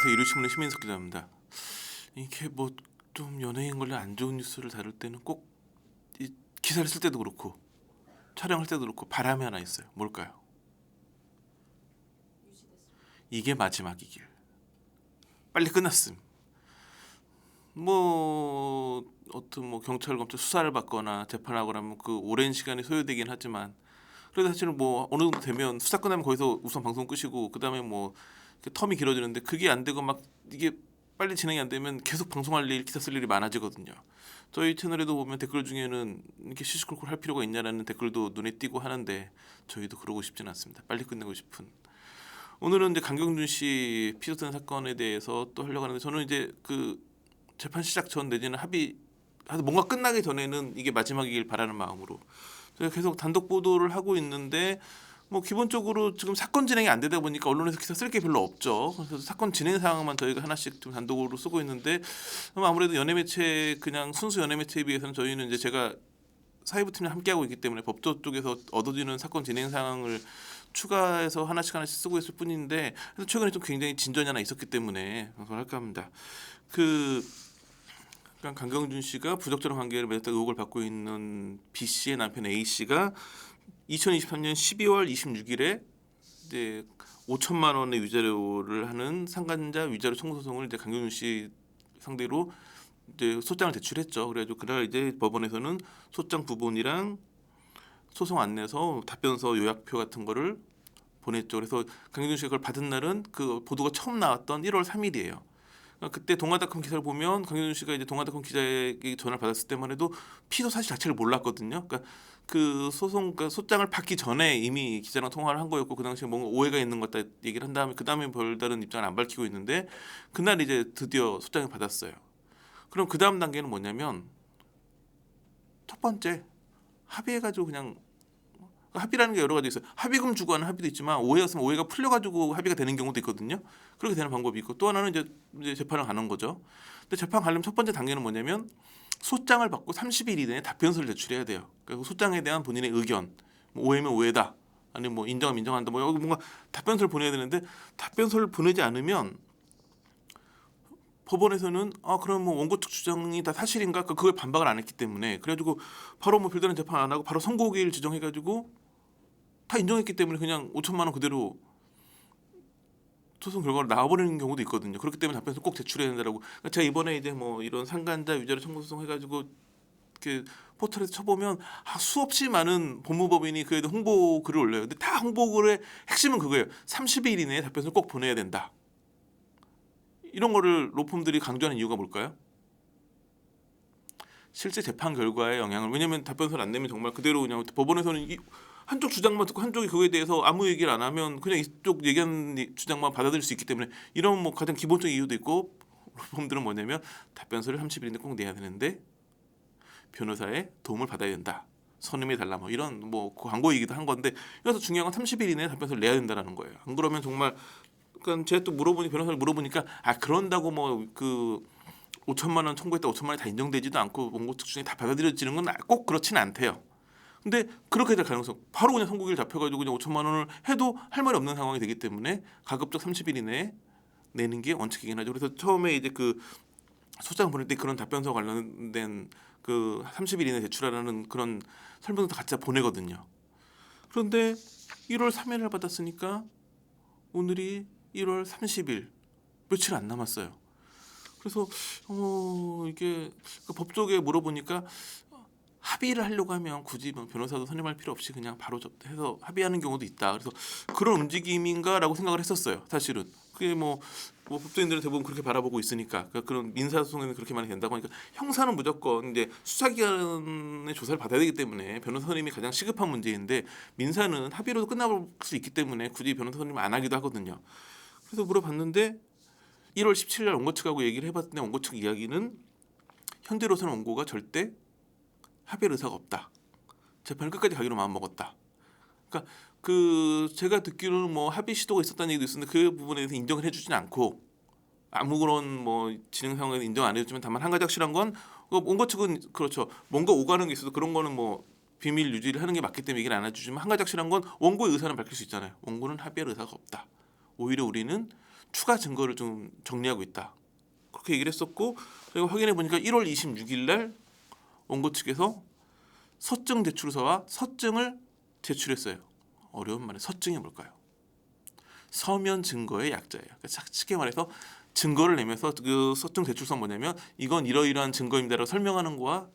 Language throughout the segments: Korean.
안녕하세요 이루신문의 시민석 기자입니다. 이게 뭐 좀 연예인 관련 안 좋은 뉴스를 다룰 때는 꼭이 기사를 쓸 때도 그렇고 촬영할 때도 그렇고 바람이 하나 있어요. 뭘까요? 이게 마지막이길. 빨리 끝났음. 뭐 어떤 뭐 경찰 검찰 수사를 받거나 재판하거나 하면 그 오랜 시간이 소요되긴 하지만 그래도 사실은 뭐 어느 정도 되면 수사 끝나면 거기서 우선 방송 끄시고 그다음에 뭐 이렇게 텀이 길어지는데 그게 안 되고 막 이게 빨리 진행이 안 되면 계속 방송할 일, 기사 쓸 일이 많아지거든요. 저희 채널에도 보면 댓글 중에는 이렇게 시시콜콜 할 필요가 있냐라는 댓글도 눈에 띄고 하는데 저희도 그러고 싶지는 않습니다. 빨리 끝내고 싶은. 오늘은 이제 강경준 씨 피소된 사건에 대해서 또 하려고 하는데 저는 이제 그 재판 시작 전 내지는 합의 뭔가 끝나기 전에는 이게 마지막이길 바라는 마음으로 저희가 계속 단독 보도를 하고 있는데 뭐 기본적으로 지금 사건 진행이 안 되다 보니까 언론에서 기사 쓸 게 별로 없죠. 그래서 사건 진행 상황만 저희가 하나씩 좀 단독으로 쓰고 있는데 아무래도 연예 매체 그냥 순수 연예 매체에 비해서는 저희는 이제 제가 사회부 팀이 함께 하고 있기 때문에 법조 쪽에서 얻어지는 사건 진행 상황을 추가해서 하나씩 하나씩 쓰고 있을 뿐인데 그래서 최근에 좀 굉장히 진전이 하나 있었기 때문에 그걸 할까 합니다. 그 그러니까 강경준 씨가 부적절한 관계를 맺었다 의혹을 받고 있는 B 씨의 남편 A 씨가 2023년 12월 26일에 이제 5천만 원의 위자료를 하는 상간자 위자료 청구 소송을 이제 강경준 씨 상대로 이제 소장을 제출했죠. 그래가지고 그날 이제 법원에서는 소장 부본이랑 소송 안내서 답변서 요약표 같은 거를 보냈죠. 그래서 강경준 씨가 그걸 받은 날은 그 보도가 처음 나왔던 1월 3일이에요. 그러니까 그때 동아닷컴 기사를 보면 강경준 씨가 이제 동아닷컴 기자에게 전화를 받았을 때만 해도 피소 사실 자체를 몰랐거든요. 그러니까 그 소송 그 소장을 받기 전에 이미 기자랑 통화를 한 거였고 그 당시에 뭔가 오해가 있는 것 같다 얘기를 한 다음에 그 다음에 별다른 입장을 안 밝히고 있는데 그날 이제 드디어 소장을 받았어요. 그럼 그 다음 단계는 뭐냐면 첫 번째 합의해가지고 그냥 합의라는 게 여러 가지 있어요. 합의금 주고 하는 합의도 있지만 오해였으면 오해가 풀려가지고 합의가 되는 경우도 있거든요. 그렇게 되는 방법이 있고 또 하나는 이제, 이제 재판을 가는 거죠. 근데 재판 가려면 첫 번째 단계는 뭐냐면 소장을 받고 30일 이내에 답변서를 제출해야 돼요. 그리고 소장에 대한 본인의 의견, 뭐 오해면 오해다, 아니면 뭐 인정하면 인정한다, 뭐 뭔가 답변서를 보내야 되는데 답변서를 보내지 않으면 법원에서는 아 그럼 뭐 원고 측 주장이 다 사실인가 그 그걸 반박을 안 했기 때문에 그래가지고 바로 뭐 별다른 재판 안 하고 바로 선고기일 지정해가지고 다 인정했기 때문에 그냥 5천만 원 그대로 소송 결과로 나와버리는 경우도 있거든요. 그렇기 때문에 답변서 꼭 제출해야 된다라고. 그러니까 제가 이번에 이제 뭐 이런 상간자 위자료 청구 소송 해가지고 그 포털에서 쳐보면 아, 수없이 많은 법무법인이 그에도 홍보 글을 올려요. 근데 다 홍보 글의 핵심은 그거예요. 30일 이내에 답변서 꼭 보내야 된다. 이런 거를 로펌들이 강조하는 이유가 뭘까요? 실제 재판 결과에 영향을 왜냐하면 답변서를 안 내면 정말 그대로 그냥 법원에서는 이, 한쪽 주장만 듣고 한쪽이 그거에 대해서 아무 얘기를 안 하면 그냥 이쪽 얘기한 주장만 받아들일 수 있기 때문에 이런 뭐 가장 기본적인 이유도 있고 로펌들은 뭐냐면 답변서를 30일인데 꼭 내야 되는데 변호사의 도움을 받아야 된다. 선임해 달라 뭐 이런 뭐 광고이기도 한 건데 그래서 중요한 건 30일 이내에 답변서를 내야 된다라는 거예요. 안 그러면 정말 그러니까 제가 또 물어보니 변호사를 물어보니까 아 그런다고 뭐 그 5천만 원 청구했다 5천만 원이 다 인정되지도 않고 원고 측 중에 다 받아들여지는 건 꼭 그렇지는 않대요. 근데 그렇게 될 가능성 바로 그냥 선고일 잡혀가지고 그냥 5천만 원을 해도 할 말이 없는 상황이 되기 때문에 가급적 30일 이내에 내는 게 원칙이긴 하죠. 그래서 처음에 이제 그 소장 보낼 때 그런 답변서 관련된 그 30일 이내 제출하라는 그런 설명도 같이 다 보내거든요. 그런데 1월 3일을 받았으니까 오늘이 1월 30일 며칠 안 남았어요. 그래서 어 이게 그 법조계 물어보니까 합의를 하려고 하면 굳이 뭐 변호사도 선임할 필요 없이 그냥 바로 접- 해서 합의하는 경우도 있다. 그래서 그런 움직임인가라고 생각을 했었어요. 사실은 그게 뭐, 뭐 법조인들은 대부분 그렇게 바라보고 있으니까 그러니까 그런 민사소송에는 그렇게 많이 된다고 하니까 형사는 무조건 이제 수사기관의 조사를 받아야 되기 때문에 변호사 선임이 가장 시급한 문제인데 민사는 합의로도 끝나볼 수 있기 때문에 굳이 변호사 선임 안 하기도 하거든요. 그래서 물어봤는데 1월 17일 날 원고 측하고 얘기를 해봤는데 원고 측 이야기는 현재로서는 원고가 절대 합의할 의사가 없다. 재판을 끝까지 가기로 마음 먹었다. 그러니까 그 제가 듣기로는 뭐 합의 시도가 있었다는 얘기도 있었는데 그 부분에 대해서 인정을 해주진 않고 아무런 뭐 진행 상황에서 인정 안 해주지만 다만 한 가지 확실한 건 어, 원고 측은 그렇죠. 뭔가 오가는 게 있어도 그런 거는 뭐 비밀 유지를 하는 게 맞기 때문에 얘기를 안 해주지만 한 가지 확실한 건 원고의 의사는 밝힐 수 있잖아요. 원고는 합의할 의사가 없다. 오히려 우리는 추가 증거를 좀 정리하고 있다. 그렇게 얘기를 했었고 저희가 확인해 보니까 1월 26일 날 원고 측에서 서증 제출서와 서증을 제출했어요. 어려운 말에 서증이 뭘까요? 서면 증거의 약자예요. 그러니까 쉽게 말해서 증거를 내면서 그 서증 제출서 뭐냐면 이건 이러이러한 증거입니다라고 설명하는 거와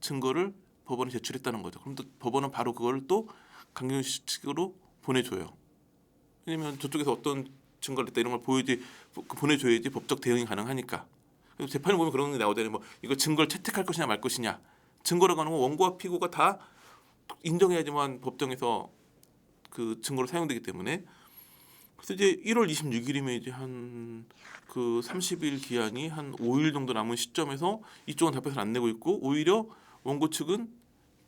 증거를 법원에 제출했다는 거죠. 그럼 또 법원은 바로 그걸 또 강경 씨 측으로 보내줘요. 왜냐면 저쪽에서 어떤 증거를 냈다 이런 걸 보여지 보내줘야지 법적 대응이 가능하니까. 그리고 재판을 보면 그런 게 나오잖아요. 뭐 이거 증거를 채택할 것이냐 말 것이냐. 증거라고 하는 건 원고와 피고가 다 인정해야지만 법정에서 그 증거로 사용되기 때문에 그래서 이제 1월 26일이면 이제 한 그 30일 기한이 한 5일 정도 남은 시점에서 이쪽은 답변을 안 내고 있고 오히려 원고 측은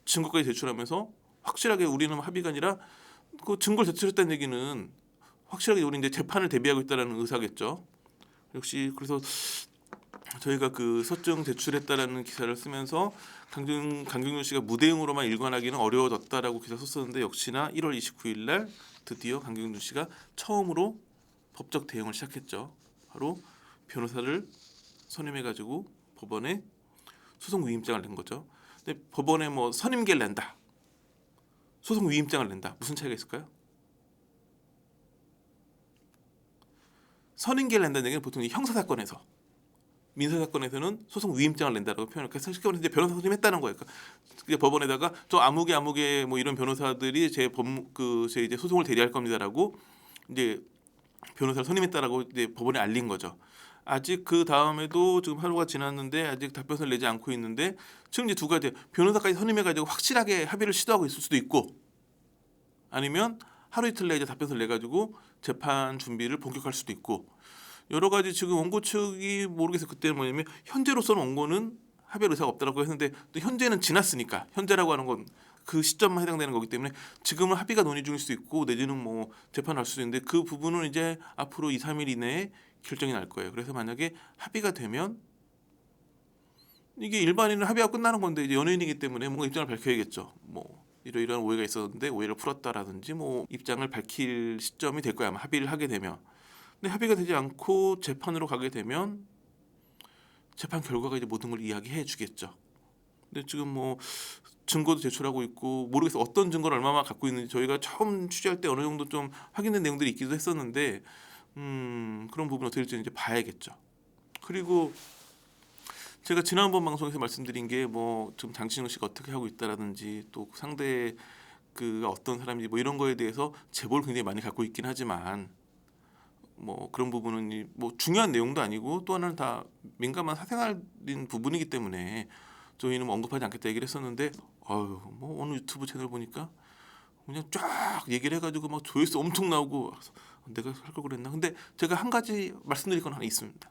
증거까지 제출하면서 확실하게 우리는 합의가 아니라 그 증거를 제출했다는 얘기는 확실하게 우리 이제 재판을 대비하고 있다는 의사겠죠. 역시 그래서 저희가 그 서증 제출했다라는 기사를 쓰면서 강경 강경윤 씨가 무대응으로만 일관하기는 어려워졌다라고 기사 썼었는데 역시나 1월 29일 날 드디어 강경준 씨가 처음으로 법적 대응을 시작했죠. 바로 변호사를 선임해 가지고 법원에 소송 위임장을 낸 거죠. 근데 법원에 뭐 선임계를 낸다. 소송 위임장을 낸다. 무슨 차이가 있을까요? 선임계를 낸다는 얘기는 보통 이 형사 사건에서 민사 사건에서는 소송 위임장을 낸다라고 표현을 해서 쉽게 말해서 이제 변호사 선임했다는 거예요. 그러니까 이제 법원에다가 저 아무개 아무개 뭐 이런 변호사들이 제 법 그제 이제 소송을 대리할 겁니다라고 이제 변호사를 선임했다라고 이제 법원에 알린 거죠. 아직 그 다음에도 지금 하루가 지났는데 아직 답변을 내지 않고 있는데 지금 이제 두 가지 변호사까지 선임해가지고 확실하게 합의를 시도하고 있을 수도 있고 아니면 하루 이틀 내에 이제 답변을 내가지고 재판 준비를 본격할 수도 있고 여러 가지 지금 원고 측이 모르겠어 요 그때는 뭐냐면 현재로서는 원고는 합의할 의사가 없다라고 했는데 또 현재는 지났으니까 현재라고 하는 건 그 시점만 해당되는 거기 때문에 지금은 합의가 논의 중일 수도 있고 내지는 뭐 재판할 수도 있는데 그 부분은 이제 앞으로 2, 3일 이내에 결정이 날 거예요. 그래서 만약에 합의가 되면 이게 일반인은 합의가 끝나는 건데 이제 연예인이기 때문에 뭔가 입장을 밝혀야겠죠. 뭐 이러이러한 오해가 있었는데 오해를 풀었다라든지 뭐 입장을 밝힐 시점이 될 거야. 아마 합의를 하게 되면. 근데 합의가 되지 않고 재판으로 가게 되면 재판 결과가 이제 모든 걸 이야기해 주겠죠. 근데 지금 뭐 증거도 제출하고 있고 모르겠어 어떤 증거를 얼마나 갖고 있는지 저희가 처음 취재할 때 어느 정도 좀 확인된 내용들이 있기도 했었는데 음 그런 부분 어떻게 될지 이제 봐야겠죠. 그리고 제가 지난번 방송에서 말씀드린 게 뭐 지금 장신호 씨가 어떻게 하고 있다라든지 또 상대 그 어떤 사람인지 뭐 이런 거에 대해서 제보를 굉장히 많이 갖고 있긴 하지만 뭐 그런 부분은 이- 뭐 중요한 내용도 아니고 또 하나는 다 민감한 사생활인 부분이기 때문에 저희는 뭐 언급하지 않겠다 얘기를 했었는데 아유 뭐 어느 유튜브 채널 보니까 그냥 쫙 얘기를 해가지고 막 조회수 엄청 나오고 내가 할 걸 그랬나? 근데 제가 한 가지 말씀드릴 건 하나 있습니다.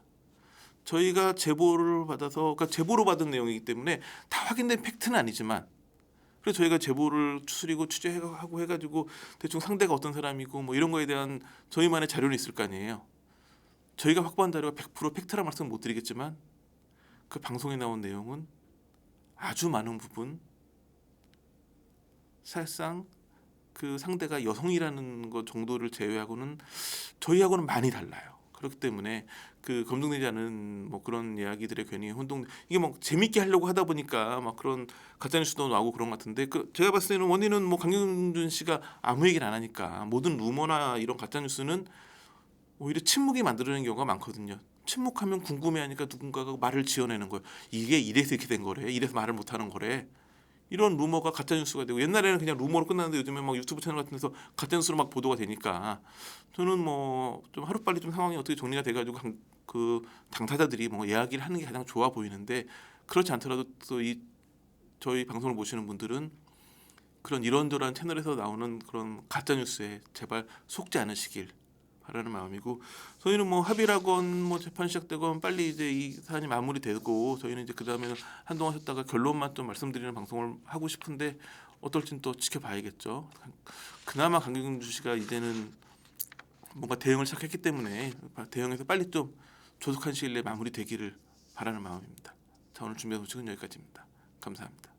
저희가 제보를 받아서 그러니까 제보로 받은 내용이기 때문에 다 확인된 팩트는 아니지만 그래서 저희가 제보를 추스리고 취재하고 해가지고 대충 상대가 어떤 사람이고 뭐 이런 거에 대한 저희만의 자료는 있을 거 아니에요. 저희가 확보한 자료가 100% 팩트라 말씀 못 드리겠지만 그 방송에 나온 내용은 아주 많은 부분 사실상 그 상대가 여성이라는 것 정도를 제외하고는 저희하고는 많이 달라요. 그렇기 때문에 그 검증되지 않은 뭐 그런 이야기들에 괜히 혼동 이게 뭐 재밌게 하려고 하다 보니까 막 그런 가짜 뉴스도 나오고 그런 것 같은데 그 제가 봤을 때는 원인은 뭐 강경준 씨가 아무 얘기를 안 하니까 모든 루머나 이런 가짜 뉴스는 오히려 침묵이 만들어내는 경우가 많거든요. 침묵하면 궁금해하니까 누군가가 말을 지어내는 거예요. 이게 이래서 이렇게 된 거래. 이래서 말을 못 하는 거래. 이런 루머가 가짜 뉴스가 되고 옛날에는 그냥 루머로 끝났는데 요즘에 막 유튜브 채널 같은 데서 가짜 뉴스로 막 보도가 되니까 저는 뭐 좀 하루 빨리 좀 상황이 어떻게 정리가 돼 가지고 강- 그 당사자들이 뭐 이야기를 하는 게 가장 좋아 보이는데 그렇지 않더라도 또 이 저희 방송을 보시는 분들은 그런 이런저런 채널에서 나오는 그런 가짜 뉴스에 제발 속지 않으시길 바라는 마음이고 저희는 뭐 합의라건 뭐 재판 시작되건 빨리 이제 이 사안이 마무리되고 저희는 이제 그 다음에는 한동안 쉬었다가 결론만 좀 말씀드리는 방송을 하고 싶은데 어떨지는 또 지켜봐야겠죠. 그나마 강경주 씨가 이제는 뭔가 대응을 시작했기 때문에 대응해서 빨리 좀 조속한 시일 내에 마무리되기를 바라는 마음입니다. 자 오늘 준비한 소식은 여기까지입니다. 감사합니다.